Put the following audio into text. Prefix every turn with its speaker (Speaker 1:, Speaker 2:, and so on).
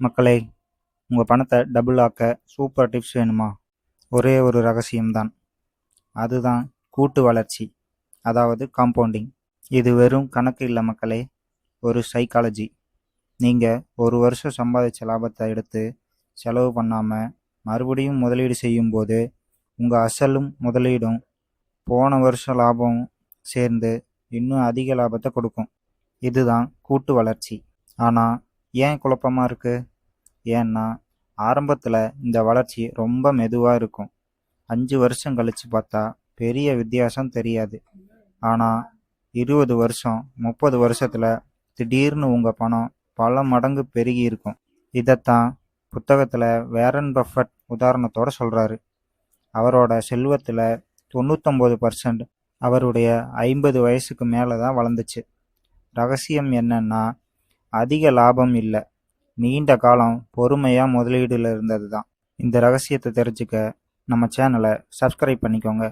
Speaker 1: மக்களே உங்கள் பணத்தை டபுள் ஆக்க சூப்பர் டிப்ஸ் வேணுமா? ஒரே ஒரு ரகசியம்தான். அதுதான் கூட்டு வளர்ச்சி அதாவது காம்பவுண்டிங் இது வெறும் கணக்கு இல்லை மக்களே ஒரு சைக்காலஜி நீங்கள் ஒரு வருஷம் சம்பாதிச்ச லாபத்தை எடுத்து செலவு பண்ணாமல் மறுபடியும் முதலீடு செய்யும்போது உங்கள் அசலும் முதலீடும் போன வருஷம் லாபம் சேர்ந்து இன்னும் அதிக லாபத்தை கொடுக்கும். இதுதான் கூட்டு வளர்ச்சி. ஆனால் ஏன் குழப்பமாக இருக்குது ஏன்னா ஆரம்பத்தில் இந்த வளர்ச்சி ரொம்ப மெதுவாக இருக்கும். அஞ்சு வருஷம் கழித்து பார்த்தா பெரிய வித்தியாசம் தெரியாது. ஆனால் இருபது வருஷம் முப்பது வருஷத்தில் திடீர்னு உங்கள் பணம் பல மடங்கு பெருகி இருக்கும். இதைத்தான் புத்தகத்தில் வேரன் பஃபட் உதாரணத்தோடு சொல்கிறாரு அவரோட செல்வத்தில் தொண்ணூத்தொம்பது பர்சன்ட் அவருடைய ஐம்பது வயசுக்கு மேலே தான் வளர்ந்துச்சு. ரகசியம் என்னன்னா அதிக லாபம் இல்லை. நீண்ட காலம் பொறுமையாக முதலீடுல இருந்தது தான் இந்த ரகசியத்தை தெரிஞ்சுக்க நம்ம சேனலை சப்ஸ்கிரைப் பண்ணிக்கோங்க.